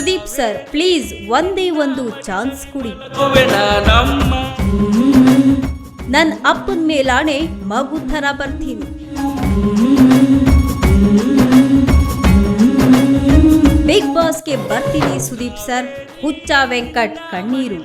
Sudeep sir please ಒಂದೇ ಒಂದು chance ಕೊಡಿ. ನನ್ನ ನನ್ ಅಪ್ಪನ ಮೇಲಾಣೆ ಮಗು ಥರ ಬರ್ತೀನಿ. ಬಿಗ್ ಬಾಸ್ಗೆ ಬರ್ತೀನಿ ಸುದೀಪ್ ಸರ್, ಹುಚ್ಚ ವೆಂಕಟ್ ಕಣ್ಣೀರು.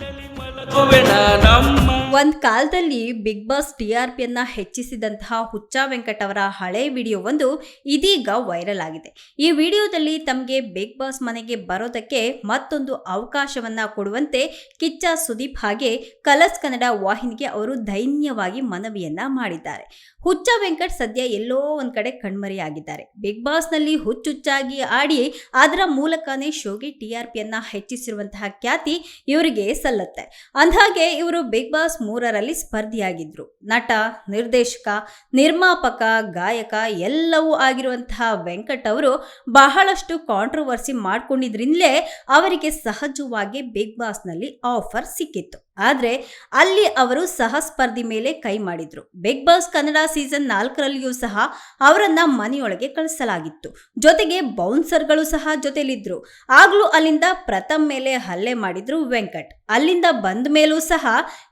ಒಂದ್ ಕಾಲದಲ್ಲಿ ಬಿಗ್ ಬಾಸ್ ಟಿ ಆರ್ ಪಿಯನ್ನ ಹೆಚ್ಚಿಸಿದಂತಹ ಹುಚ್ಚ ವೆಂಕಟ್ ಅವರ ಹಳೆ ವಿಡಿಯೋ ಒಂದು ಇದೀಗ ವೈರಲ್ ಆಗಿದೆ. ಈ ವಿಡಿಯೋದಲ್ಲಿ ತಮಗೆ ಬಿಗ್ ಬಾಸ್ ಮನೆಗೆ ಬರೋದಕ್ಕೆ ಮತ್ತೊಂದು ಅವಕಾಶವನ್ನ ಕೊಡುವಂತೆ ಕಿಚ್ಚ ಸುದೀಪ್ ಹಾಗೆ ಕಲರ್ಸ್ ಕನ್ನಡ ವಾಹಿನಿಗೆ ಅವರು ದೈನ್ಯವಾಗಿ ಮನವಿಯನ್ನ ಮಾಡಿದ್ದಾರೆ. ಹುಚ್ಚ ವೆಂಕಟ್ ಸದ್ಯ ಎಲ್ಲೋ ಒಂದ್ ಕಡೆ ಕಣ್ಮರೆಯಾಗಿದ್ದಾರೆ. ಬಿಗ್ ಬಾಸ್ನಲ್ಲಿ ಹುಚ್ಚುಚ್ಚಾಗಿ ಆಡಿ ಅದರ ಮೂಲಕನೇ ಶೋಗೆ ಟಿ ಆರ್ ಪಿಯನ್ನ ಹೆಚ್ಚಿಸಿರುವಂತಹ ಖ್ಯಾತಿ ಇವರಿಗೆ ಸಲ್ಲತ್ತೆ. ಅಂದ್ಹಾಗೆ ಇವರು ಬಿಗ್ ಬಾಸ್ ಮೂರರಲ್ಲಿ ಸ್ಪರ್ಧಿಯಾಗಿದ್ರು. ನಟ, ನಿರ್ದೇಶಕ, ನಿರ್ಮಾಪಕ, ಗಾಯಕ ಎಲ್ಲವೂ ಆಗಿರುವಂತಹ ವೆಂಕಟ್ ಅವರು ಬಹಳಷ್ಟು ಕಾಂಟ್ರವರ್ಸಿ ಮಾಡ್ಕೊಂಡಿದ್ರಿಂದಲೇ ಅವರಿಗೆ ಸಹಜವಾಗಿ ಬಿಗ್ ಬಾಸ್ನಲ್ಲಿ ಆಫರ್ ಸಿಕ್ಕಿತ್ತು. ಆದ್ರೆ ಅಲ್ಲಿ ಅವರು ಸಹ ಸ್ಪರ್ಧಿ ಮೇಲೆ ಕೈ ಮಾಡಿದ್ರು. ಬಿಗ್ ಬಾಸ್ ಕನ್ನಡ ಸೀಸನ್ ನಾಲ್ಕರಲ್ಲಿಯೂ ಸಹ ಅವರನ್ನ ಮನೆಯೊಳಗೆ ಕಳಿಸಲಾಗಿತ್ತು. ಜೊತೆಗೆ ಬೌನ್ಸರ್ಗಳು ಸಹ ಜೊತೆಲಿದ್ರು. ಆಗ್ಲೂ ಅಲ್ಲಿಂದ ಪ್ರಥಮ್ ಮೇಲೆ ಹಲ್ಲೆ ಮಾಡಿದ್ರು ವೆಂಕಟ್. ಅಲ್ಲಿಂದ ಬಂದ ಮೇಲೂ ಸಹ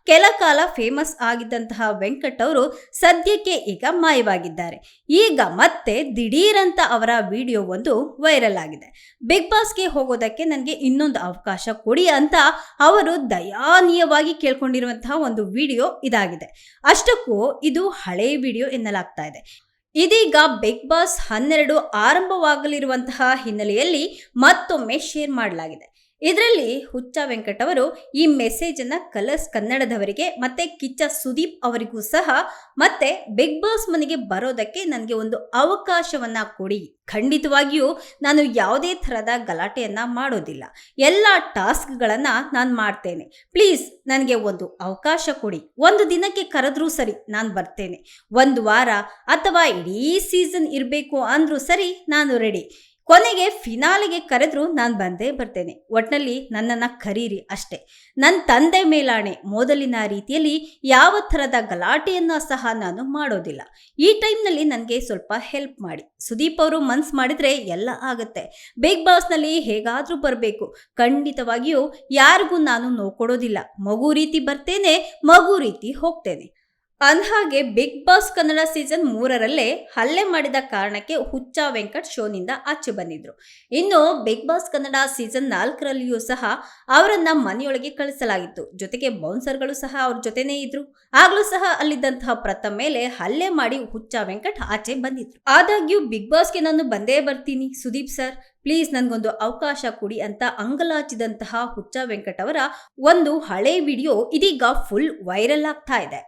ಕೆಲ ಕಾಲ ಫೇಮಸ್ ಆಗಿದ್ದಂತಹ ವೆಂಕಟ್ ಅವರು ಸದ್ಯಕ್ಕೆ ಈಗ ಮಾಯವಾಗಿದ್ದಾರೆ. ಈಗ ಮತ್ತೆ ದಿಢೀರಂತ ಅವರ ವಿಡಿಯೋ ಒಂದು ವೈರಲ್ ಆಗಿದೆ. ಬಿಗ್ ಬಾಸ್ಗೆ ಹೋಗೋದಕ್ಕೆ ನನಗೆ ಇನ್ನೊಂದು ಅವಕಾಶ ಕೊಡಿ ಅಂತ ಅವರು ದಯಾನೀಯವಾಗಿ ಕೇಳ್ಕೊಂಡಿರುವಂತಹ ಒಂದು ವಿಡಿಯೋ ಇದಾಗಿದೆ. ಅಷ್ಟಕ್ಕೂ ಇದು ಹಳೆ ವಿಡಿಯೋ ಎನ್ನಲಾಗ್ತಾ ಇದೆ. ಇದೀಗ ಬಿಗ್ ಬಾಸ್ ಹನ್ನೆರಡು ಆರಂಭವಾಗಲಿರುವಂತಹ ಹಿನ್ನೆಲೆಯಲ್ಲಿ ಮತ್ತೊಮ್ಮೆ ಶೇರ್ ಮಾಡಲಾಗಿದೆ. ಇದರಲ್ಲಿ ಹುಚ್ಚ ವೆಂಕಟ್ ಅವರು ಈ ಮೆಸೇಜ್ ಅನ್ನ ಕಲರ್ಸ್ ಕನ್ನಡದವರಿಗೆ ಮತ್ತೆ ಕಿಚ್ಚ ಸುದೀಪ್ ಅವರಿಗೂ ಸಹ ಮತ್ತೆ ಬಿಗ್ ಬಾಸ್ ಮನೆಗೆ ಬರೋದಕ್ಕೆ ನನಗೆ ಒಂದು ಅವಕಾಶವನ್ನ ಕೊಡಿ. ಖಂಡಿತವಾಗಿಯೂ ನಾನು ಯಾವುದೇ ಥರದ ಗಲಾಟೆಯನ್ನ ಮಾಡೋದಿಲ್ಲ. ಎಲ್ಲ ಟಾಸ್ಕ್ಗಳನ್ನು ನಾನು ಮಾಡ್ತೇನೆ. ಪ್ಲೀಸ್ ನನಗೆ ಒಂದು ಅವಕಾಶ ಕೊಡಿ. ಒಂದು ದಿನಕ್ಕೆ ಕರೆದ್ರೂ ಸರಿ ನಾನು ಬರ್ತೇನೆ. ಒಂದು ವಾರ ಅಥವಾ ಇಡೀ ಸೀಸನ್ ಇರಬೇಕು ಅಂದ್ರೂ ಸರಿ ನಾನು ರೆಡಿ ಕೊನೆಗೆ ಫಿನಾಲಿಗೆ ಕರೆದ್ರು ನಾನು ಬಂದೇ ಬರ್ತೇನೆ. ಒಟ್ನಲ್ಲಿ ನನ್ನನ್ನು ಕರೀರಿ ಅಷ್ಟೇ. ನನ್ನ ತಂದೆ ಮೇಲಾಣೆ ಮೊದಲಿನ ರೀತಿಯಲ್ಲಿ ಯಾವ ಥರದ ಗಲಾಟೆಯನ್ನು ಸಹ ನಾನು ಮಾಡೋದಿಲ್ಲ. ಈ ಟೈಮ್ನಲ್ಲಿ ನನಗೆ ಸ್ವಲ್ಪ ಹೆಲ್ಪ್ ಮಾಡಿ. ಸುದೀಪ್ ಅವರು ಮನ್ಸು ಮಾಡಿದರೆ ಎಲ್ಲ ಆಗುತ್ತೆ. ಬಿಗ್ ಬಾಸ್ನಲ್ಲಿ ಹೇಗಾದರೂ ಬರಬೇಕು. ಖಂಡಿತವಾಗಿಯೂ ಯಾರಿಗೂ ನಾನು ನೋಕೊಡೋದಿಲ್ಲ ಕೊಡೋದಿಲ್ಲ. ಮಗು ರೀತಿ ಬರ್ತೇನೆ, ಮಗು ರೀತಿ ಹೋಗ್ತೇನೆ. ಅಂದ್ಹಾಗೆ ಬಿಗ್ ಬಾಸ್ ಕನ್ನಡ ಸೀಸನ್ ಮೂರರಲ್ಲೇ ಹಲ್ಲೆ ಮಾಡಿದ ಕಾರಣಕ್ಕೆ ಹುಚ್ಚ ವೆಂಕಟ್ ಶೋನಿಂದ ಆಚೆ ಬಂದಿದ್ರು. ಇನ್ನು ಬಿಗ್ ಬಾಸ್ ಕನ್ನಡ ಸೀಸನ್ ನಾಲ್ಕರಲ್ಲಿಯೂ ಸಹ ಅವರನ್ನ ಮನೆಯೊಳಗೆ ಕಳಿಸಲಾಗಿತ್ತು. ಜೊತೆಗೆ ಬೌನ್ಸರ್ಗಳು ಸಹ ಅವ್ರ ಜೊತೆನೇ ಇದ್ರು. ಆಗ್ಲೂ ಸಹ ಅಲ್ಲಿದ್ದಂತಹ ಪ್ರಥಮ್ ಮೇಲೆ ಹಲ್ಲೆ ಮಾಡಿ ಹುಚ್ಚ ವೆಂಕಟ್ ಆಚೆ ಬಂದಿದ್ರು. ಆದಾಗ್ಯೂ ಬಿಗ್ ಬಾಸ್ಗೆ ನಾನು ಬಂದೇ ಬರ್ತೀನಿ. ಸುದೀಪ್ ಸರ್, ಪ್ಲೀಸ್ ನನಗೊಂದು ಅವಕಾಶ ಕೊಡಿ ಅಂತ ಅಂಗಲಾಚಿದಂತಹ ಹುಚ್ಚ ವೆಂಕಟ್ ಅವರ ಒಂದು ಹಳೆ ವಿಡಿಯೋ ಇದೀಗ ಫುಲ್ ವೈರಲ್ ಆಗ್ತಾ ಇದೆ.